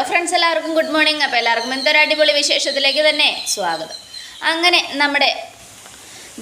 Hello friends എല്ലാവർക്കും good morning അപ്പോൾ എല്ലാവർക്കും എന്തൊരു അടിപൊളി വിശേഷത്തിലേക്ക് തന്നെ സ്വാഗതം. അങ്ങനെ നമ്മുടെ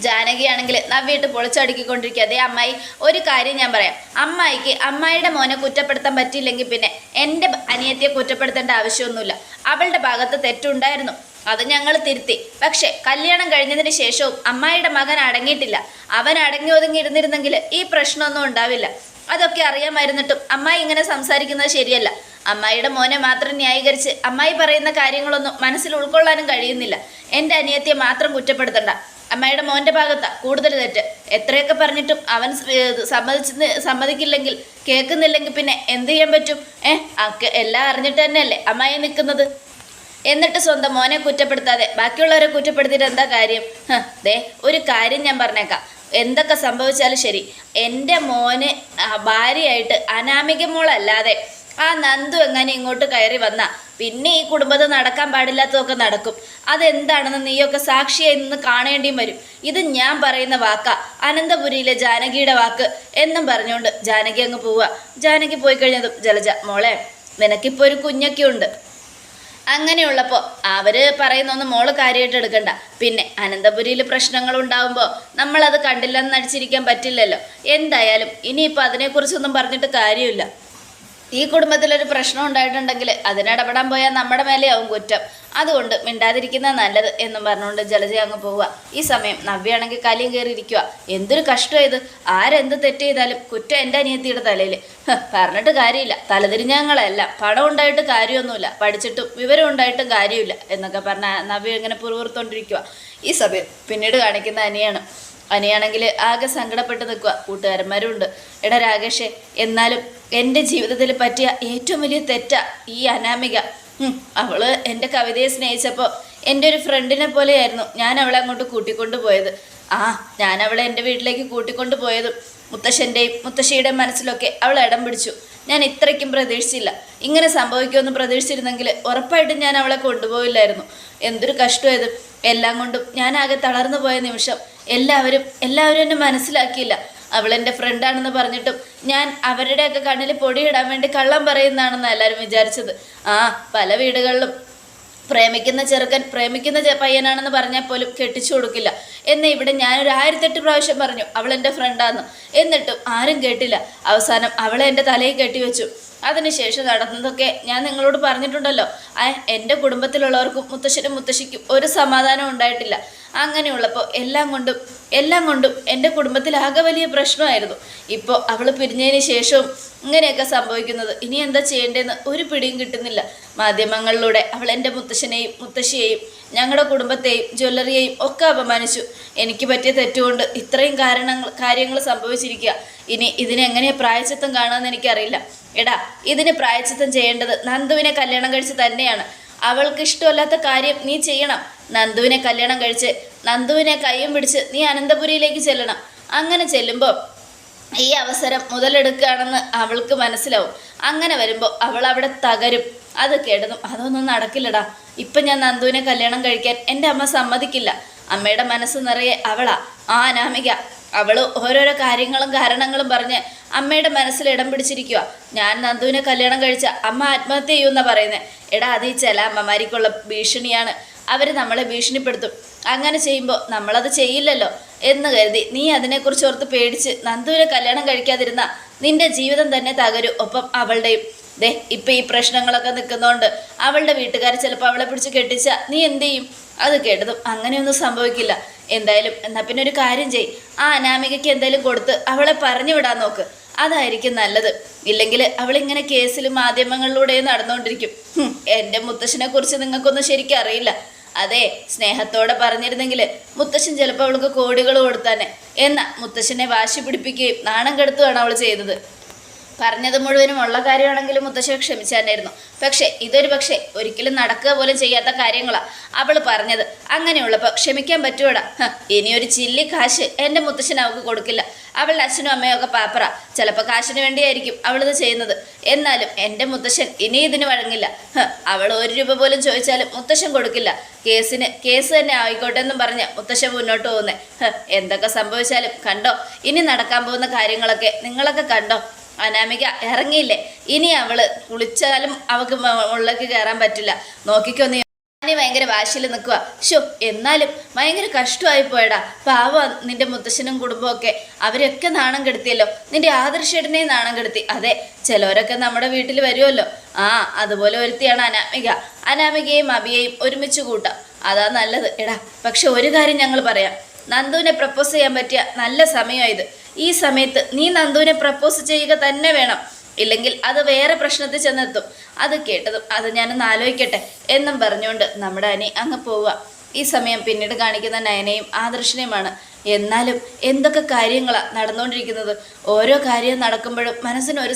ജാനകിയാണെങ്കിൽ നവ്വിയിട്ട് പൊളിച്ചടുക്കിക്കൊണ്ടിരിക്കുക അതേ അമ്മായി ഒരു കാര്യം ഞാൻ പറയാം. അമ്മായിക്ക് അമ്മായിയുടെ മോനെ കുറ്റപ്പെടുത്താൻ പറ്റിയില്ലെങ്കിൽ പിന്നെ എന്റെ അനിയത്തിയെ കുറ്റപ്പെടുത്തേണ്ട ആവശ്യമൊന്നുമില്ല. അവളുടെ ഭാഗത്ത് തെറ്റുണ്ടായിരുന്നു. അത് ഞങ്ങൾ തിരുത്തി. പക്ഷേ കല്യാണം കഴിഞ്ഞതിന് ശേഷവും അമ്മായിയുടെ മകൻ അടങ്ങിയിട്ടില്ല. അവൻ അടങ്ങി ഒതുങ്ങി ഇരുന്നിരുന്നെങ്കിൽ ഈ പ്രശ്നമൊന്നും ഉണ്ടാവില്ല. അതൊക്കെ അറിയാമായിരുന്നിട്ടും അമ്മായി ഇങ്ങനെ സംസാരിക്കുന്നത് ശരിയല്ല. അമ്മായിയുടെ മോനെ മാത്രം ന്യായീകരിച്ച് അമ്മായി പറയുന്ന കാര്യങ്ങളൊന്നും മനസ്സിൽ ഉൾക്കൊള്ളാനും കഴിയുന്നില്ല. എന്റെ അനിയത്തിയെ മാത്രം കുറ്റപ്പെടുത്തണ്ട. അമ്മായിയുടെ മോന്റെ ഭാഗത്താ കൂടുതൽ തെറ്റ്. എത്രയൊക്കെ പറഞ്ഞിട്ടും അവൻ സമ്മതിച്ച് സമ്മതിക്കില്ലെങ്കിൽ കേൾക്കുന്നില്ലെങ്കിൽ പിന്നെ എന്ത് ചെയ്യാൻ പറ്റും? അക്ക് എല്ലാം അറിഞ്ഞിട്ട് തന്നെയല്ലേ അമ്മായി നിൽക്കുന്നത്? എന്നിട്ട് സ്വന്തം മോനെ കുറ്റപ്പെടുത്താതെ ബാക്കിയുള്ളവരെ കുറ്റപ്പെടുത്തിയിട്ട് എന്താ കാര്യം? ദേ ഒരു കാര്യം ഞാൻ പറഞ്ഞേക്കാം. എന്തൊക്കെ സംഭവിച്ചാലും ശരി. എന്റെ മോന് ഭാര്യയായിട്ട് അനാമിക മോളല്ലാതെ ആ നന്ദു എങ്ങനെ ഇങ്ങോട്ട് കയറി വന്ന? പിന്നെ ഈ കുടുംബത്തിൽ നടക്കാൻ പാടില്ലാത്തതൊക്കെ നടക്കും. അതെന്താണെന്ന് നീയൊക്കെ സാക്ഷിയായി നിന്ന് കാണേണ്ടിയും വരും. ഇത് ഞാൻ പറയുന്ന വാക്കാ. അനന്തപുരിയിലെ ജാനകിയുടെ വാക്ക് എന്നും പറഞ്ഞുകൊണ്ട് ജാനകി അങ്ങ് പോവുക ജാനകി പോയി കഴിഞ്ഞതും ജലജ മോളെ നിനക്കിപ്പോൾ ഒരു കുഞ്ഞൊക്കെ ഉണ്ട്. അങ്ങനെയുള്ളപ്പോൾ അവർ പറയുന്നൊന്നും മോൾ കാര്യമായിട്ട് എടുക്കണ്ട. പിന്നെ അനന്തപുരിയിൽ പ്രശ്നങ്ങൾ ഉണ്ടാവുമ്പോൾ നമ്മളത് കണ്ടില്ലെന്ന് നടിച്ചിരിക്കാൻ പറ്റില്ലല്ലോ. എന്തായാലും ഇനിയിപ്പോൾ അതിനെക്കുറിച്ചൊന്നും പറഞ്ഞിട്ട് കാര്യമില്ല. ഈ കുടുംബത്തിലൊരു പ്രശ്നം ഉണ്ടായിട്ടുണ്ടെങ്കിൽ അതിനിടപെടാൻ പോയാൽ നമ്മുടെ മേലെയാവും കുറ്റം. അതുകൊണ്ട് മിണ്ടാതിരിക്കുന്ന നല്ലത് എന്നും പറഞ്ഞുകൊണ്ട് ജലജ അങ്ങ് പോവുക. ഈ സമയം നവ്യാണെങ്കിൽ കലിയും കയറി ഇരിക്കുക എന്തൊരു കഷ്ടം ഇത്. ആരെന്ത് തെറ്റ് ചെയ്താലും കുറ്റം എന്റെ അനിയത്തിയുടെ തലയിൽ. പറഞ്ഞിട്ട് കാര്യമില്ല. തലതിരിഞ്ഞങ്ങളല്ല. പണം ഉണ്ടായിട്ട് കാര്യമൊന്നുമില്ല. പഠിച്ചിട്ടും വിവരം ഉണ്ടായിട്ടും കാര്യമില്ല എന്നൊക്കെ പറഞ്ഞ നവ്യ ഇങ്ങനെ പുറവുറുത്തോണ്ടിരിക്കുക ഈ സമയം പിന്നീട് കാണിക്കുന്ന അനിയാണ്. അനിയാണെങ്കിൽ ആകെ സങ്കടപ്പെട്ട് നിൽക്കുക കൂട്ടുകാരന്മാരും ഉണ്ട് എടാ രാകേഷേ എന്നാലും എന്റെ ജീവിതത്തിൽ പറ്റിയ ഏറ്റവും വലിയ തെറ്റ ഈ അനാമിക. അവൾ എന്റെ കവിതയെ സ്നേഹിച്ചപ്പോൾ എന്റെ ഒരു ഫ്രണ്ടിനെ പോലെയായിരുന്നു ഞാൻ അവളെ അങ്ങോട്ട് കൂട്ടിക്കൊണ്ട് പോയത്. ആ ഞാൻ അവളെ എന്റെ വീട്ടിലേക്ക് കൂട്ടിക്കൊണ്ട് പോയതും മുത്തശ്ശന്റെയും മുത്തശ്ശിയുടെയും മനസ്സിലൊക്കെ അവൾ ഇടം പിടിച്ചു. ഞാൻ ഇത്രയ്ക്കും പ്രതീക്ഷിച്ചില്ല. ഇങ്ങനെ സംഭവിക്കുമെന്ന് പ്രതീക്ഷിച്ചിരുന്നെങ്കിൽ ഉറപ്പായിട്ടും ഞാൻ അവളെ കൊണ്ടുപോയില്ലായിരുന്നു എന്തൊരു കഷ്ടമായത് എല്ലാം കൊണ്ടും ഞാനാകെ തളർന്നു പോയ നിമിഷം എല്ലാവരും എല്ലാവരും എന്നെ മനസ്സിലാക്കിയില്ല. അവൾ എന്റെ ഫ്രണ്ടാണെന്ന് പറഞ്ഞിട്ടും ഞാൻ അവരുടെയൊക്കെ കണ്ണിൽ പൊടിയിടാൻ വേണ്ടി കള്ളം പറയുന്നതാണെന്ന് എല്ലാവരും വിചാരിച്ചത്. ആ പല വീടുകളിലും പ്രേമിക്കുന്ന ചെറുക്കൻ പ്രേമിക്കുന്ന പയ്യനാണെന്ന് പറഞ്ഞാൽ പോലും കെട്ടിച്ചു കൊടുക്കില്ല. എന്നെ ഇവിടെ ഞാനൊരു ആയിരത്തെട്ട് പ്രാവശ്യം പറഞ്ഞു അവൾ എന്റെ ഫ്രണ്ടാന്ന് എന്നിട്ടും ആരും കേട്ടില്ല. അവസാനം അവളെ എന്റെ തലയിൽ കെട്ടിവെച്ചു. അതിനുശേഷം നടന്നതൊക്കെ ഞാൻ നിങ്ങളോട് പറഞ്ഞിട്ടുണ്ടല്ലോ. എന്റെ കുടുംബത്തിലുള്ളവർക്കും മുത്തശ്ശനും മുത്തശ്ശിക്കും ഒരു സമാധാനം ഉണ്ടായിട്ടില്ല. അങ്ങനെയുള്ളപ്പോൾ എല്ലാം കൊണ്ടും എല്ലാം കൊണ്ടും എന്റെ കുടുംബത്തിൽ ആകെ വലിയ പ്രശ്നമായിരുന്നു. ഇപ്പോൾ അവൾ പിരിഞ്ഞതിന് ശേഷവും ഇങ്ങനെയൊക്കെ സംഭവിക്കുന്നത്. ഇനി എന്താ ചെയ്യേണ്ടതെന്ന് ഒരു പിടിയും കിട്ടുന്നില്ല. മാധ്യമങ്ങളിലൂടെ അവൾ എന്റെ മുത്തശ്ശനെയും മുത്തശ്ശിയെയും ഞങ്ങളുടെ കുടുംബത്തെയും ജ്വല്ലറിയെയും ഒക്കെ അപമാനിച്ചു. എനിക്ക് പറ്റിയ തെറ്റുകൊണ്ട് ഇത്രയും കാരണങ്ങൾ കാര്യങ്ങൾ സംഭവിച്ചിരിക്കുക. ഇനി ഇതിനെങ്ങനെ പ്രായച്ചിത്തം കാണുമെന്ന് എനിക്കറിയില്ല. എടാ ഇതിന് പ്രായച്ചിത്തം ചെയ്യേണ്ടത് നന്ദുവിനെ കല്യാണം കഴിച്ച് തന്നെയാണ്. അവൾക്ക് ഇഷ്ടമല്ലാത്ത കാര്യം നീ ചെയ്യണം. നന്ദുവിനെ കല്യാണം കഴിച്ച് നന്ദുവിനെ കയ്യും പിടിച്ച് നീ അനന്തപുരിയിലേക്ക് ചെല്ലണം. അങ്ങനെ ചെല്ലുമ്പോൾ ഈ അവസരം മുതലെടുക്കുകയാണെന്ന് അവൾക്ക് മനസ്സിലാവും. അങ്ങനെ വരുമ്പോൾ അവൾ അവിടെ തകരും. അത് കേട്ടതും അതൊന്നും നടക്കില്ലടാ. ഇപ്പം ഞാൻ നന്ദുവിനെ കല്യാണം കഴിക്കാൻ എന്റെ അമ്മ സമ്മതിക്കില്ല. അമ്മയുടെ മനസ്സ് നിറയെ അവളാ ആ അനാമിക അവൾ ഓരോരോ കാര്യങ്ങളും കാരണങ്ങളും പറഞ്ഞ് അമ്മയുടെ മനസ്സിൽ ഇടം പിടിച്ചിരിക്കുക ഞാൻ നന്ദുവിനെ കല്യാണം കഴിച്ച അമ്മ ആത്മഹത്യ ചെയ്യുമെന്നാ പറയുന്നത് എടാ അത് ഈ ചില അമ്മമാരിക്കുള്ള ഭീഷണിയാണ്. അവർ നമ്മളെ ഭീഷണിപ്പെടുത്തും. അങ്ങനെ ചെയ്യുമ്പോൾ നമ്മളത് ചെയ്യില്ലല്ലോ എന്ന് കരുതി നീ അതിനെക്കുറിച്ച് ഓർത്ത് പേടിച്ച് നന്ദുവിനെ കല്യാണം കഴിക്കാതിരുന്ന നിന്റെ ജീവിതം തന്നെ തകരും ഒപ്പം അവളുടെയും. ദേ ഇപ്പം ഈ പ്രശ്നങ്ങളൊക്കെ നിൽക്കുന്നതുകൊണ്ട് അവളുടെ വീട്ടുകാർ ചിലപ്പോൾ അവളെ പിടിച്ച് കെട്ടിച്ച നീ എന്ത് ചെയ്യും? അത് കേട്ടതും അങ്ങനെയൊന്നും സംഭവിക്കില്ല. എന്തായാലും എന്നാൽ പിന്നെ ഒരു കാര്യം ചെയ് ആ അനാമികയ്ക്ക് എന്തായാലും കൊടുത്ത് അവളെ പറഞ്ഞു വിടാൻ നോക്ക്. അതായിരിക്കും നല്ലത്. ഇല്ലെങ്കിൽ അവളിങ്ങനെ കേസിൽ മാധ്യമങ്ങളിലൂടെ നടന്നുകൊണ്ടിരിക്കും. എന്റെ മുത്തശ്ശനെ കുറിച്ച് നിങ്ങൾക്കൊന്നും ശരിക്കും അറിയില്ല. അതെ സ്നേഹത്തോടെ പറഞ്ഞിരുന്നെങ്കിൽ മുത്തശ്ശൻ ചിലപ്പോൾ അവൾക്ക് കോടികൾ കൊടുത്താനെ. എന്നാ മുത്തശ്ശനെ വാശി പിടിപ്പിക്കുകയും നാണം കെടുത്തുകയാണ് അവൾ ചെയ്തത്. പറഞ്ഞത് മുഴുവനും ഉള്ള കാര്യമാണെങ്കിലും മുത്തശ്ശി ക്ഷമിച്ചാനായിരുന്നു പക്ഷേ ഇതൊരു പക്ഷേ ഒരിക്കലും നടക്കുക പോലും ചെയ്യാത്ത കാര്യങ്ങളാ അവൾ പറഞ്ഞത്. അങ്ങനെയുള്ളപ്പോൾ ക്ഷമിക്കാൻ പറ്റുവടാ? ഇനിയൊരു ചില്ലി കാശ് എന്റെ മുത്തശ്ശൻ അവൾക്ക് കൊടുക്കില്ല. അവളുടെ അച്ഛനും അമ്മയും ഒക്കെ പാപ്പറ. ചിലപ്പോൾ കാശിന് വേണ്ടിയായിരിക്കും അവളിത് ചെയ്യുന്നത്. എന്നാലും എന്റെ മുത്തശ്ശൻ ഇനി ഇതിന് വഴങ്ങില്ല. അവൾ ഒരു രൂപ പോലും ചോദിച്ചാലും മുത്തശ്ശൻ കൊടുക്കില്ല. കേസിന് കേസ് തന്നെ ആയിക്കോട്ടെ എന്നും പറഞ്ഞ് മുത്തശ്ശൻ മുന്നോട്ട് പോകുന്നേ. എന്തൊക്കെ സംഭവിച്ചാലും കണ്ടോ? ഇനി നടക്കാൻ പോകുന്ന കാര്യങ്ങളൊക്കെ നിങ്ങളൊക്കെ കണ്ടോ? അനാമിക ഇറങ്ങിയില്ലേ? ഇനി അവൾ കുളിച്ചാലും അവക്ക് ഉള്ളിലേക്ക് കയറാൻ പറ്റില്ല. നോക്കിക്കോ നീ. ഞാൻ ഭയങ്കര വാശിയിൽ നിൽക്കുക ഷോ എന്നാലും ഭയങ്കര കഷ്ടമായി പോയടാ. പാവ നിന്റെ മുത്തശ്ശനും കുടുംബമൊക്കെ അവരൊക്കെ നാണം കെടുത്തിയല്ലോ. നിന്റെ ആദർശേടനെ നാണം കെടുത്തി. അതെ ചിലവരൊക്കെ നമ്മുടെ വീട്ടിൽ വരുമല്ലോ ആ അതുപോലെ ഒരുത്തിയാണ് അനാമിക. അനാമികയും അബിയെയും ഒരുമിച്ച് കൂട്ടാം. അതാ നല്ലത്. എടാ പക്ഷെ ഒരു കാര്യം ഞങ്ങൾ പറയാം. നന്ദുവിനെ പ്രപ്പോസ് ചെയ്യാൻ പറ്റിയ നല്ല സമയമായത്. ഈ സമയത്ത് നീ നന്ദുവിനെ പ്രപ്പോസ് ചെയ്യുക തന്നെ വേണം. ഇല്ലെങ്കിൽ അത് വേറെ പ്രശ്നത്തിൽ ചെന്നെത്തും. അത് കേട്ടതും അത് ഞാനൊന്ന് ആലോചിക്കട്ടെ എന്നും പറഞ്ഞുകൊണ്ട് നമ്മുടെ അനി അങ്ങ് പോവുക. ഈ സമയം പിന്നീട് കാണിക്കുന്ന നയനയും ആദർശനെയുമാണ്. എന്നാലും എന്തൊക്കെ കാര്യങ്ങളാണ് നടന്നുകൊണ്ടിരിക്കുന്നത്? ഓരോ കാര്യം നടക്കുമ്പോഴും മനസ്സിന് ഒരു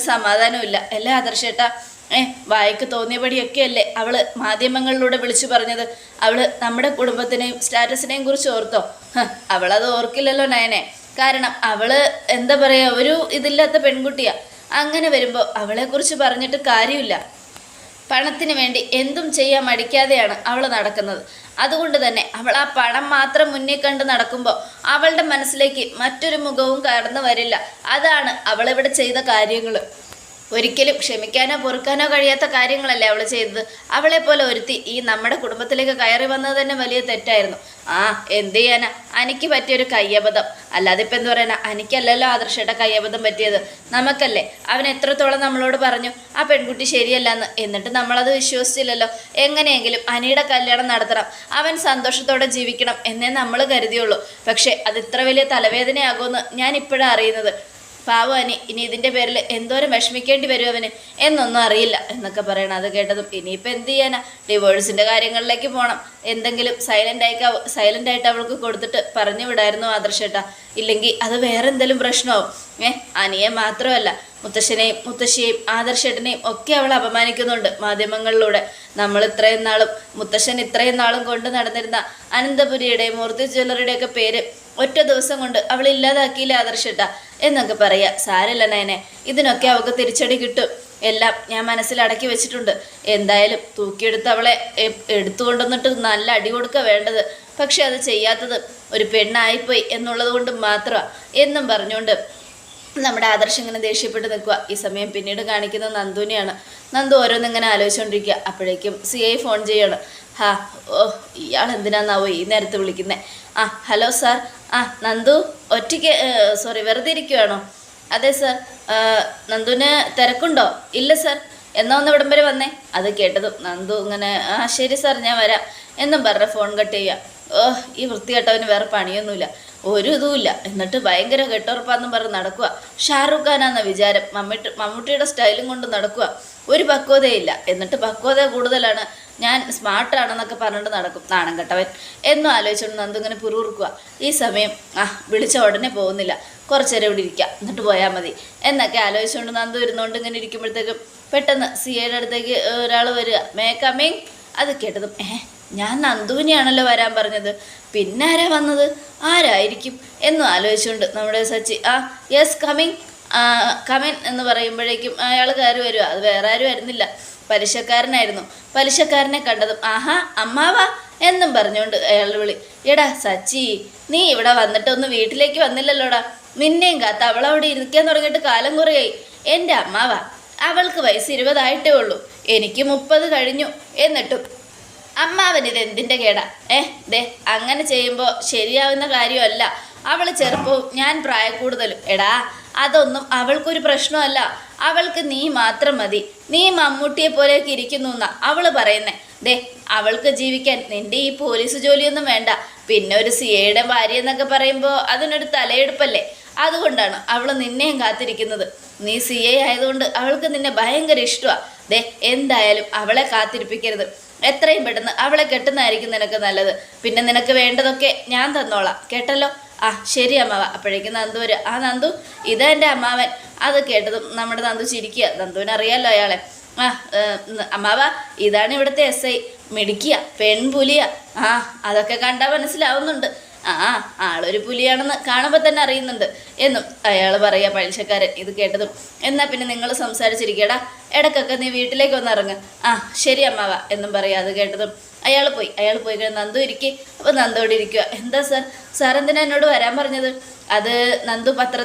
ഇല്ല. അല്ലേ ആദർശേട്ടാ? ഏ വായിക്ക് തോന്നിയപടിയൊക്കെയല്ലേ അവൾ മാധ്യമങ്ങളിലൂടെ വിളിച്ചു പറഞ്ഞത്. അവൾ നമ്മുടെ കുടുംബത്തിനെയും സ്റ്റാറ്റസിനെയും കുറിച്ച് ഓർത്തോ. അവളത് ഓർക്കില്ലല്ലോ നയനെ. കാരണം അവൾ എന്താ പറയാ ഒരു ഇതില്ലാത്ത പെൺകുട്ടിയാ. അങ്ങനെ വരുമ്പോൾ അവളെക്കുറിച്ച് പറഞ്ഞിട്ട് കാര്യമില്ല. പണത്തിന് വേണ്ടി എന്തും ചെയ്യാൻ മടിക്കാതെയാണ് അവൾ നടക്കുന്നത്. അതുകൊണ്ട് തന്നെ അവൾ ആ പണം മാത്രം മുന്നേ കണ്ട് നടക്കുമ്പോൾ അവളുടെ മനസ്സിലേക്ക് മറ്റൊരു മുഖവും കടന്നു വരില്ല. അതാണ് അവളിവിടെ ചെയ്ത കാര്യങ്ങൾ ഒരിക്കലും ക്ഷമിക്കാനോ പൊറുക്കാനോ കഴിയാത്ത കാര്യങ്ങളല്ലേ അവൾ ചെയ്തത്. അവളെ പോലെ ഒരുത്തി ഈ നമ്മുടെ കുടുംബത്തിലേക്ക് കയറി വന്നത് തന്നെ വലിയ തെറ്റായിരുന്നു. ആ എന്ത് ചെയ്യാനാ? അനിക്ക് പറ്റിയൊരു കയ്യബദ്ധം. അല്ലാതെ ഇപ്പം എന്ത് പറയാനാ? അനിക്കല്ലല്ലോ ആദർശയുടെ കയ്യബദ്ധം പറ്റിയത്. നമുക്കല്ലേ? അവൻ എത്രത്തോളം നമ്മളോട് പറഞ്ഞു ആ പെൺകുട്ടി ശരിയല്ലെന്ന്. എന്നിട്ട് നമ്മളത് വിശ്വസിച്ചില്ലല്ലോ. എങ്ങനെയെങ്കിലും അനിയുടെ കല്യാണം നടത്തണം. അവൻ സന്തോഷത്തോടെ ജീവിക്കണം എന്നേ നമ്മൾ കരുതിയുള്ളൂ. പക്ഷേ അത് ഇത്ര വലിയ തലവേദനയാകുമെന്ന് ഞാൻ ഇപ്പോഴാണ് അറിയുന്നത്. പാവം അനി ഇനി ഇതിന്റെ പേരിൽ എന്തോരം വിഷമിക്കേണ്ടി വരും അവന്? എന്നൊന്നും അറിയില്ല എന്നൊക്കെ പറയണം അത് കേട്ടതും ഇനിയിപ്പോൾ എന്ത് ചെയ്യാനാ? ഡിവോഴ്സിന്റെ കാര്യങ്ങളിലേക്ക് പോകണം എന്തെങ്കിലും സൈലന്റ് ആയിക്കാ സൈലന്റ് ആയിട്ട് അവൾക്ക് കൊടുത്തിട്ട് പറഞ്ഞു വിടായിരുന്നു ആദർശേട്ടാ. ഇല്ലെങ്കിൽ അത് വേറെ എന്തെങ്കിലും പ്രശ്നമാവും. ഏ അനിയെ മാത്രമല്ല മുത്തശ്ശനെയും മുത്തശ്ശിയെയും ആദർശേട്ടനെയും ഒക്കെ അവൾ അപമാനിക്കുന്നുണ്ട് മാധ്യമങ്ങളിലൂടെ. നമ്മൾ ഇത്രയും നാളും മുത്തശ്ശൻ ഇത്രയും നാളും കൊണ്ട് നടന്നിരുന്ന അനന്തപുരിയുടെയും മൂർത്തി ജ്വല്ലറിയുടെയൊക്കെ പേര് ഒറ്റ ദിവസം കൊണ്ട് അവൾ ഇല്ലാതാക്കിയില്ല ആദർശട്ട? എന്നൊക്കെ പറയുക സാരല്ല നയനെ ഇതിനൊക്കെ അവൾക്ക് തിരിച്ചടി കിട്ടും. എല്ലാം ഞാൻ മനസ്സിൽ അടക്കി വെച്ചിട്ടുണ്ട്. എന്തായാലും തൂക്കിയെടുത്ത് അവളെ എടുത്തുകൊണ്ടുവന്നിട്ട് നല്ല അടി കൊടുക്കുക വേണ്ടത്. പക്ഷെ അത് ചെയ്യാത്തത് ഒരു പെണ്ണായിപ്പോയി എന്നുള്ളത് കൊണ്ട് മാത്രമാണ് എന്നും പറഞ്ഞുകൊണ്ട് നമ്മുടെ ആദർശം ഇങ്ങനെ ദേഷ്യപ്പെട്ട് നിൽക്കുക ഈ സമയം പിന്നീട് കാണിക്കുന്നത് നന്ദുവിനെയാണ്. നന്ദു ഓരോന്നിങ്ങനെ ആലോചിച്ചുകൊണ്ടിരിക്കുക അപ്പോഴേക്കും സി ഐ ഫോൺ ചെയ്യണം. ഹാ ഓ ഇയാൾ എന്തിനാന്നാവോ ഈ നേരത്ത് വിളിക്കുന്നത് ആ ഹലോ സാർ. ആ നന്ദു ഒറ്റയ്ക്ക് സോറി വെറുതെ ഇരിക്കുവാണോ? അതെ സാർ. നന്ദുവിന് തിരക്കുണ്ടോ? ഇല്ല സാർ. എന്നാ ഒന്ന് ഇവിടം വരെ വന്നേ. അത് കേട്ടതും നന്ദു ഇങ്ങനെ ആ ശരി സാർ ഞാൻ വരാം. എന്നും പറഞ്ഞ ഫോൺ കട്ട് ചെയ്യുക. ഓ ഈ വൃത്തികെട്ടവന് വേറെ പണിയൊന്നുമില്ല. ഒരു ഇതുമില്ല എന്നിട്ട് ഭയങ്കര കെട്ടുറപ്പാന്നും പറഞ്ഞ് നടക്കുക ഷാറുഖ് ഖാനാന്ന വിചാരം. മമ്മൂട്ടി മമ്മൂട്ടിയുടെ സ്റ്റൈലും കൊണ്ട് നടക്കുക ഒരു പക്വതയില്ല. എന്നിട്ട് പക്വത കൂടുതലാണ്. ഞാൻ സ്മാർട്ടാണെന്നൊക്കെ പറഞ്ഞിട്ട് നടക്കും. നാണം കെട്ടവൻ. എന്നും ആലോചിച്ചുകൊണ്ട് നന്ദു ഇങ്ങനെ പുറുറുക്കുക ഈ സമയം ആ വിളിച്ച ഉടനെ പോകുന്നില്ല. കുറച്ച് നേരം ഇവിടെ ഇരിക്കുക എന്നിട്ട് പോയാൽ മതി. എന്നൊക്കെ ആലോചിച്ചുകൊണ്ട് നന്ദു ഇരുന്നുകൊണ്ട് ഇങ്ങനെ ഇരിക്കുമ്പോഴത്തേക്കും പെട്ടെന്ന് സി ഐയുടെ അടുത്തേക്ക് ഒരാൾ വരിക. മേ കമ്മിങ് അത് കേട്ടതും ഏഹ് ഞാൻ നന്ദുവിനെയാണല്ലോ വരാൻ പറഞ്ഞത്. പിന്നെ ആരാ വന്നത്? ആരായിരിക്കും? എന്നും ആലോചിച്ചുകൊണ്ട് നമ്മുടെ സച്ചി ആ യെസ് കമ്മിങ് കമിൻ എന്ന് പറയുമ്പോഴേക്കും അയാൾ കയറി വരിക അത് വേറെ ആരും വരുന്നില്ല പലിശക്കാരനായിരുന്നു. പലിശക്കാരനെ കണ്ടതും ആഹാ അമ്മാവാ എന്നും പറഞ്ഞുകൊണ്ട് അയാൾ വിളി. എടാ സച്ചി നീ ഇവിടെ വന്നിട്ടൊന്നും വീട്ടിലേക്ക് വന്നില്ലല്ലോടാ. നിന്നെയും കാത്ത അവളവിടെ ഇരിക്കാൻ തുടങ്ങിയിട്ട് കാലം കുറയായി. എന്റെ അമ്മാവാ അവൾക്ക് വയസ്സ് ഇരുപതായിട്ടേ ഉള്ളൂ. എനിക്ക് മുപ്പത് കഴിഞ്ഞു എന്നിട്ടും അമ്മാവൻ ഇത് എന്തിന്റെ കേടാ? ഏ ദേ അങ്ങനെ ചെയ്യുമ്പോൾ ശരിയാവുന്ന കാര്യമല്ല. അവൾ ചെറുപ്പവും ഞാൻ പ്രായക്കൂടുതലും. എടാ അതൊന്നും അവൾക്കൊരു പ്രശ്നമല്ല. അവൾക്ക് നീ മാത്രം മതി. നീ മമ്മൂട്ടിയെ പോലെയൊക്കെ ഇരിക്കുന്നു എന്നാ അവൾ പറയുന്നേ. ദേ അവൾക്ക് ജീവിക്കാൻ നിന്റെ ഈ പോലീസ് ജോലിയൊന്നും വേണ്ട. പിന്നെ ഒരു സി എയുടെ ഭാര്യ എന്നൊക്കെ പറയുമ്പോൾ അതിനൊരു തലയെടുപ്പല്ലേ? അതുകൊണ്ടാണ് അവൾ നിന്നെയും കാത്തിരിക്കുന്നത്. നീ സി എ ആയതുകൊണ്ട് അവൾക്ക് നിന്നെ ഭയങ്കര ഇഷ്ടമാണ് ദേ എന്തായാലും അവളെ കാത്തിരിപ്പിക്കരുത്. എത്രയും പെട്ടെന്ന് അവളെ കെട്ടുന്നതായിരിക്കും നിനക്ക് നല്ലത്. പിന്നെ നിനക്ക് വേണ്ടതൊക്കെ ഞാൻ തന്നോളാം. കേട്ടല്ലോ? ആ ശരി അമ്മാവ. അപ്പോഴേക്കും നന്ദു വരും. ആ നന്ദു ഇതാ എന്റെ അമ്മാവൻ. അത് കേട്ടതും നമ്മുടെ നന്ദു ചിരിക്കുക. നന്ദുവിന് അറിയാലോ അയാളെ. ആ അമ്മാവ ഇതാണ് ഇവിടുത്തെ എസ് ഐ. മിടിക്കുക പെൺപുലിയ. ആ അതൊക്കെ കണ്ടാൽ മനസ്സിലാവുന്നുണ്ട്. ആ ആളൊരു പുലിയാണെന്ന് കാണുമ്പോൾ തന്നെ അറിയുന്നുണ്ട് എന്നും അയാൾ പറയുക പഴിച്ചക്കാരൻ ഇത് കേട്ടതും. എന്നാൽ പിന്നെ നിങ്ങൾ സംസാരിച്ചിരിക്കടാ. ഇടക്കൊക്കെ നീ വീട്ടിലേക്ക് വന്ന് ഇറങ്ങ്. ആ ശരി അമ്മാവ എന്നും പറയുക അത് കേട്ടതും. അയാൾ പോയി അയാൾ പോയി കഴിഞ്ഞാൽ നന്ദു ഇരിക്കെ. അപ്പോൾ നന്ദോടെ ഇരിക്കുക എന്താ സാർ? സാർ എന്തിനാ എന്നോട് വരാൻ പറഞ്ഞത്? അത് നന്ദു പത്ര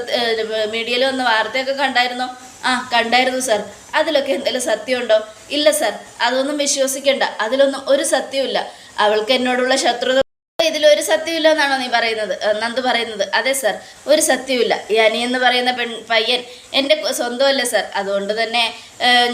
മീഡിയയിൽ വന്ന വാർത്തയൊക്കെ കണ്ടായിരുന്നോ? ആ കണ്ടായിരുന്നു സാർ. അതിലൊക്കെ എന്തെങ്കിലും സത്യമുണ്ടോ? ഇല്ല സാർ അതൊന്നും വിശ്വസിക്കണ്ട. അതിലൊന്നും ഒരു സത്യമില്ല അവൾക്ക് എന്നോടുള്ള ശത്രുത ഇതിലൊരു സത്യമില്ല എന്നാണോ നീ പറയുന്നത്? നന്ദു പറയുന്നത് അതെ സർ ഒരു സത്യമില്ല ഈ അനി എന്ന് പറയുന്ന പെൺ പയ്യൻ എന്റെ സ്വന്തമല്ല സർ. അതുകൊണ്ട് തന്നെ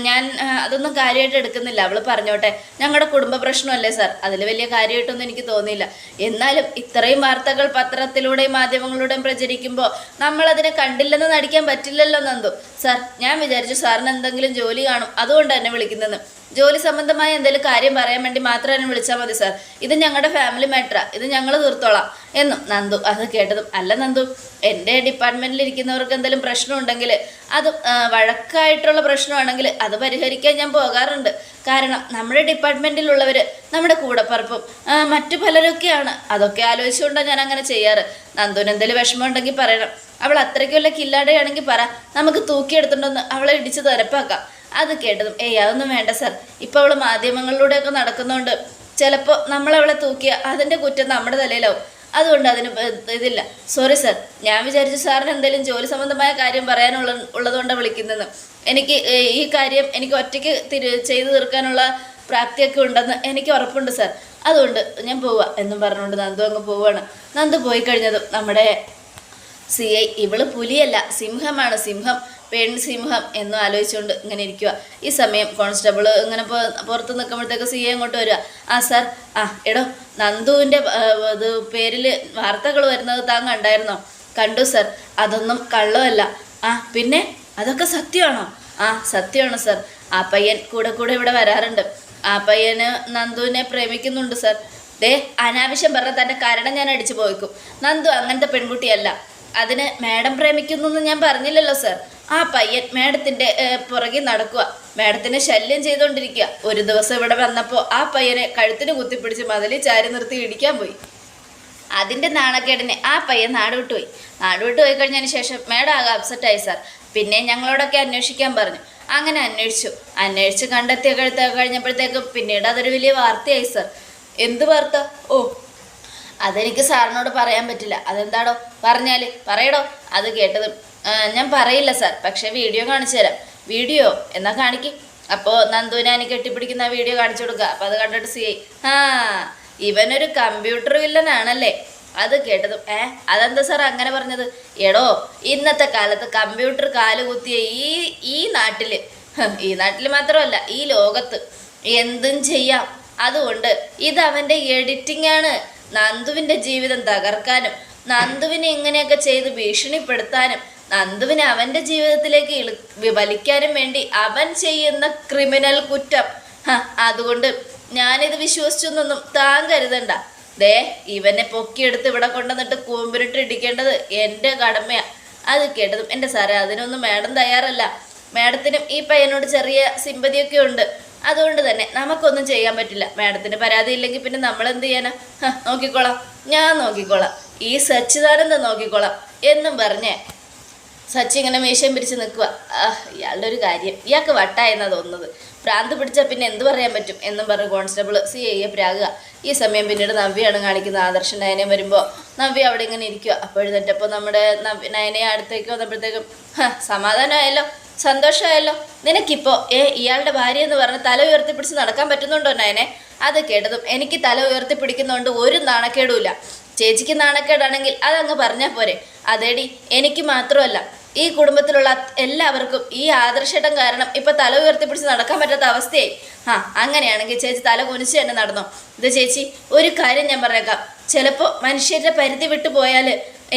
ഞാൻ അതൊന്നും കാര്യമായിട്ട് എടുക്കുന്നില്ല. അവൾ പറഞ്ഞോട്ടെ ഞങ്ങളുടെ കുടുംബ പ്രശ്നമല്ലേ സർ? അതിൽ വലിയ കാര്യമായിട്ടൊന്നും എനിക്ക് തോന്നിയില്ല. എന്നാലും ഇത്രയും വാർത്തകൾ പത്രത്തിലൂടെയും മാധ്യമങ്ങളിലൂടെയും പ്രചരിക്കുമ്പോൾ നമ്മളതിനെ കണ്ടില്ലെന്ന് നടിക്കാൻ പറ്റില്ലല്ലോ നന്ദു. സർ ഞാൻ വിചാരിച്ചു സാറിന് എന്തെങ്കിലും ജോലി കാണും. അതുകൊണ്ട് തന്നെ വിളിക്കുന്നതെന്ന്. ജോലി സംബന്ധമായ എന്തെങ്കിലും കാര്യം പറയാൻ വേണ്ടി മാത്രം എന്നെ വിളിച്ചാൽ മതി സാർ ഇത് ഞങ്ങളുടെ ഫാമിലി മാറ്ററാ ഇത് ഞങ്ങൾ തീർത്തോളാം. എന്നും നന്ദു. അത് കേട്ടതും അല്ല നന്ദു എന്റെ ഡിപ്പാർട്ട്മെന്റിൽ ഇരിക്കുന്നവർക്ക് എന്തെങ്കിലും പ്രശ്നമുണ്ടെങ്കിൽ അത് വഴക്കായിട്ടുള്ള പ്രശ്നമാണെങ്കിൽ അത് പരിഹരിക്കാൻ ഞാൻ പോകാറുണ്ട്. കാരണം നമ്മുടെ ഡിപ്പാർട്ട്മെന്റിലുള്ളവർ നമ്മുടെ കൂടപ്പറപ്പും മറ്റു പലരൊക്കെയാണ്. അതൊക്കെ ആലോചിച്ചുകൊണ്ടാണ് ഞാൻ അങ്ങനെ ചെയ്യാറ്. നന്ദുവിന് എന്തെങ്കിലും വിഷമമുണ്ടെങ്കിൽ പറയണം. അവൾ അത്രയ്ക്ക് വല്ല കില്ലാടെയാണെങ്കിൽ പറ. നമുക്ക് തൂക്കിയെടുത്തിട്ടൊന്ന് അവളെ ഇടിച്ച് തരപ്പാക്കാം അത് കേട്ടതും ഏയ് അതൊന്നും വേണ്ട സാർ. ഇപ്പോൾ അവൾ മാധ്യമങ്ങളിലൂടെയൊക്കെ നടക്കുന്നതുകൊണ്ട് ചിലപ്പോൾ നമ്മളവളെ തൂക്കിയ അതിന്റെ കുറ്റം നമ്മുടെ തലയിലാവും. അതുകൊണ്ട് അതിന് ഇതില്ല. Sorry sir. ഞാൻ വിചാരിച്ചു സാറിന് എന്തെങ്കിലും ജോലി സംബന്ധമായ കാര്യം പറയാനുള്ള ഉള്ളതുകൊണ്ടാണ് വിളിക്കുന്നതെന്ന്. എനിക്ക് ഈ കാര്യം എനിക്ക് ഒറ്റയ്ക്ക് തിരു ചെയ്തു തീർക്കാനുള്ള പ്രാപ്തിയൊക്കെ ഉണ്ടെന്ന് എനിക്ക് ഉറപ്പുണ്ട് സാർ. അതുകൊണ്ട് ഞാൻ പോവാ എന്നും പറഞ്ഞുകൊണ്ട് നന്ദു അങ്ങ് പോവാണ്. നന്ദു പോയി കഴിഞ്ഞതും നമ്മുടെ സി ഐ ഇവൾ പുലിയല്ല സിംഹമാണ് സിംഹം. പെൺ സിംഹം എന്നും ആലോചിച്ചുകൊണ്ട് ഇങ്ങനെ ഇരിക്കുക ഈ സമയം കോൺസ്റ്റബിൾ ഇങ്ങനെ പുറത്ത് നിൽക്കുമ്പോഴത്തേക്ക് സി എ അങ്ങോട്ട് വരിക. ആ സർ ആ എടോ നന്ദുവിന്റെ ഇത് പേരിൽ വാർത്തകൾ വരുന്നത് താൻ കണ്ടായിരുന്നോ? കണ്ടു സർ. അതൊന്നും കള്ളമല്ല. ആ പിന്നെ? അതൊക്കെ സത്യമാണോ? ആ സത്യമാണ് സർ. ആ പയ്യൻ കൂടെ കൂടെ ഇവിടെ വരാറുണ്ട്. ആ പയ്യന് നന്ദുവിനെ പ്രേമിക്കുന്നുണ്ട് സർ. ദേ അനാവശ്യം പറഞ്ഞ തന്റെ കാരണം ഞാൻ അടിച്ചു പോയിക്കും. നന്ദു അങ്ങനത്തെ പെൺകുട്ടിയല്ല. അതിന് മാഡം പ്രേമിക്കുന്നു എന്ന് ഞാൻ പറഞ്ഞില്ലല്ലോ സാർ. ആ പയ്യൻ മാഡത്തിന്റെ പുറകെ നടക്കുക. മാഡത്തിനെ ശല്യം ചെയ്തുകൊണ്ടിരിക്കുക ഒരു ദിവസം ഇവിടെ വന്നപ്പോൾ ആ പയ്യനെ കഴുത്തിന് കുത്തിപ്പിടിച്ച് മതിലിൽ ചാരി നിർത്തി ഇടിക്കാൻ പോയി. അതിന്റെ നാണക്കേടിനെ ആ പയ്യൻ നാട് വിട്ടുപോയി നാട് വിട്ടു പോയി കഴിഞ്ഞതിന് ശേഷം മേഡം ആകെ അപ്സെറ്റായി സാർ പിന്നെ ഞങ്ങളോടൊക്കെ അന്വേഷിക്കാൻ പറഞ്ഞു. അങ്ങനെ അന്വേഷിച്ചു. അന്വേഷിച്ച് കണ്ടെത്തിയ കഴുത്ത കഴിഞ്ഞപ്പോഴത്തേക്കും പിന്നീട് അതൊരു വലിയ വാർത്തയായി സാർ എന്ത് വാർത്ത? ഓ അതെനിക്ക് സാറിനോട് പറയാൻ പറ്റില്ല. അതെന്താടോ? പറഞ്ഞാൽ പറയടോ. അത് കേട്ടതും "ആ, ഞാൻ പറയില്ല സാർ പക്ഷേ വീഡിയോ കാണിച്ചു തരാം. വീഡിയോ എന്നാ കാണിക്ക്. അപ്പോൾ നന്ദുവിനെ കെട്ടിപ്പിടിക്കുന്ന വീഡിയോ കാണിച്ചു കൊടുക്കുക. അപ്പോൾ അത് കണ്ടിട്ട് സി ആ ഇവനൊരു കമ്പ്യൂട്ടർ വില്ലനാണല്ലേ? അത് കേട്ടതും. ഏ അതെന്താ സാർ അങ്ങനെ പറഞ്ഞത്? എടോ ഇന്നത്തെ കാലത്ത് കമ്പ്യൂട്ടർ കാലുകുത്തിയ ഈ ഈ നാട്ടിൽ ഈ നാട്ടിൽ മാത്രമല്ല ഈ ലോകത്ത് എന്തും ചെയ്യാം. അതുകൊണ്ട് ഇത് അവന്റെ എഡിറ്റിംഗ് ആണ്. നന്ദുവിന്റെ ജീവിതം തകർക്കാനും നന്ദുവിനെ ഇങ്ങനെയൊക്കെ ചെയ്ത് ഭീഷണിപ്പെടുത്താനും നന്ദുവിനെ അവന്റെ ജീവിതത്തിലേക്ക് ഇളു വലിക്കാനും വേണ്ടി അവൻ ചെയ്യുന്ന ക്രിമിനൽ കുറ്റം. അതുകൊണ്ട് ഞാനിത് വിശ്വസിച്ചൊന്നും താൻ കരുതണ്ട. ദേ ഇവനെ പൊക്കിയെടുത്ത് ഇവിടെ കൊണ്ടുവന്നിട്ട് കൂമ്പിരിട്ട് ഇടിക്കേണ്ടത് എന്റെ കടമയാ. അത് കേട്ടതും എന്റെ സാറേ അതിനൊന്നും മാഡം തയ്യാറല്ല. മാഡത്തിനും ഈ പയ്യനോട് ചെറിയ സിമ്പതിയൊക്കെ ഉണ്ട്. അതുകൊണ്ട് തന്നെ നമുക്കൊന്നും ചെയ്യാൻ പറ്റില്ല. മാഡത്തിന് പരാതി ഇല്ലെങ്കിൽ പിന്നെ നമ്മൾ എന്ത് ചെയ്യാനാ? നോക്കിക്കോളാം. ഞാൻ നോക്കിക്കോളാം. ഈ സച്ചിദാനന്ദ നോക്കിക്കോളാം. എന്നും പറഞ്ഞേ. സച്ചി ഇങ്ങനെ മീശയും പിരിച്ച് നിൽക്കുക ഇയാളുടെ ഒരു കാര്യം. ഇയാൾക്ക് വട്ടായെന്നാ തോന്നുന്നത്. ഭ്രാന്ത് പിടിച്ചാൽ പിന്നെ എന്ത് പറയാൻ പറ്റും എന്നും പറഞ്ഞ് കോൺസ്റ്റബിൾ സി ഐയെ പ്രാകുക. ഈ സമയം പിന്നീട് നവ്യാണ് കാണിക്കുന്നത് ആദർശൻ നയനെ വരുമ്പോൾ നവ്യ അവിടെ ഇങ്ങനെ ഇരിക്കുക അപ്പോഴെന്നിട്ടപ്പോൾ നമ്മുടെ നവ്യ നയനയെ അടുത്തേക്ക് വന്നപ്പോഴത്തേക്കും "ഹ, സമാധാനമായല്ലോ? സന്തോഷമായല്ലോ? നിനക്കിപ്പോൾ ഏ ഇയാളുടെ ഭാര്യ എന്ന് പറഞ്ഞ് തല ഉയർത്തിപ്പിടിച്ച് നടക്കാൻ പറ്റുന്നുണ്ടോ നയനെ? അത് കേട്ടതും എനിക്ക് തല ഉയർത്തിപ്പിടിക്കുന്നതുകൊണ്ട് ഒരു നാണക്കേടുമില്ല ചേച്ചിക്ക് നാണക്കേടാണെങ്കിൽ അതങ്ങ് പറഞ്ഞാൽ പോരെ. അതേടി എനിക്ക് മാത്രമല്ല ഈ കുടുംബത്തിലുള്ള എല്ലാവർക്കും ഈ ആദർശട്ടം കാരണം ഇപ്പൊ തല ഉയർത്തിപ്പിടിച്ച് നടക്കാൻ പറ്റാത്ത അവസ്ഥയായി. ആ അങ്ങനെയാണെങ്കിൽ ചേച്ചി തല കുനിച്ച് തന്നെ നടന്നോ. ഇത് ചേച്ചി ഒരു കാര്യം ഞാൻ പറഞ്ഞേക്കാം. ചിലപ്പോ മനുഷ്യരുടെ പരിധി വിട്ടു പോയാൽ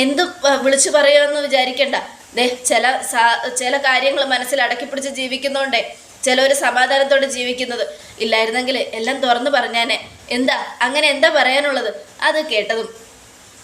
എന്തും വിളിച്ചു പറയുമെന്ന് വിചാരിക്കണ്ട. ദേ ചില ചില കാര്യങ്ങൾ മനസ്സിൽ അടക്കിപ്പിടിച്ച് ജീവിക്കുന്നോണ്ടേ ചിലവർ സമാധാനത്തോടെ ജീവിക്കുന്നത്. ഇല്ലായിരുന്നെങ്കിൽ എല്ലാം തുറന്നു പറഞ്ഞാനെ. എന്താ അങ്ങനെ എന്താ പറയാനുള്ളത്? അത് കേട്ടതും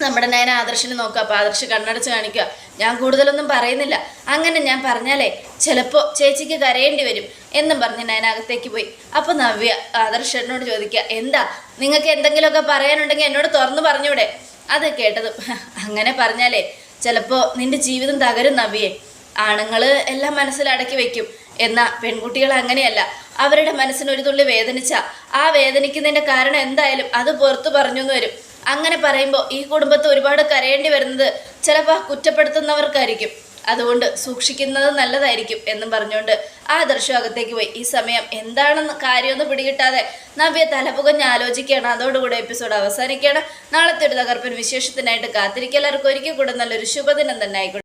നമ്മുടെ നയന ആദർശിനെ നോക്കുക അപ്പോൾ ആദർശ് കണ്ണടച്ച് കാണിക്കുക. ഞാൻ കൂടുതലൊന്നും പറയുന്നില്ല. അങ്ങനെ ഞാൻ പറഞ്ഞാലേ ചിലപ്പോൾ ചേച്ചിക്ക് കരയേണ്ടി വരും എന്നും പറഞ്ഞ് നയന അകത്തേക്ക് പോയി. അപ്പോൾ നവ്യ ആദർശനോട് ചോദിക്കുക എന്താ? നിങ്ങൾക്ക് എന്തെങ്കിലുമൊക്കെ പറയാനുണ്ടെങ്കിൽ എന്നോട് തുറന്നു പറഞ്ഞൂടെ? അത് കേട്ടതും അങ്ങനെ പറഞ്ഞാലേ ചിലപ്പോൾ നിന്റെ ജീവിതം തകരും നവ്യേ. ആണുങ്ങൾ എല്ലാം മനസ്സിലടക്കി വെക്കും. എന്നാൽ പെൺകുട്ടികൾ അങ്ങനെയല്ല. അവരുടെ മനസ്സിനൊരു തുള്ളി വേദനിച്ച. ആ വേദനിക്കുന്നതിന്റെ കാരണം എന്തായാലും അത് പുറത്തു പറഞ്ഞു വരും. അങ്ങനെ പറയുമ്പോൾ ഈ കുടുംബത്തെ ഒരുപാട് കരയേണ്ടി വരുന്നത് ചിലപ്പോൾ കുറ്റപ്പെടുത്തുന്നവർക്കായിരിക്കും. അതുകൊണ്ട് സൂക്ഷിക്കുന്നത് നല്ലതായിരിക്കും എന്നും പറഞ്ഞുകൊണ്ട് ആ ദർശകത്തേക്ക് പോയി. ഈ സമയം എന്താണെന്ന് കാര്യമൊന്നും പിടികിട്ടാതെ നവ്യ തലപുകഞ്ഞ് ആലോചിക്കുകയാണ്. അതോടുകൂടെ എപ്പിസോഡ് അവസാനിക്കുകയാണ്. നാളത്തെ ഒരു തകർപ്പൻ വിശേഷത്തിനായിട്ട് കാത്തിരിക്കുക. എല്ലാവർക്കും ഒരിക്കൽ കൂടെ നല്ലൊരു ശുഭദിനം തന്നെ ആയിക്കോട്ടെ.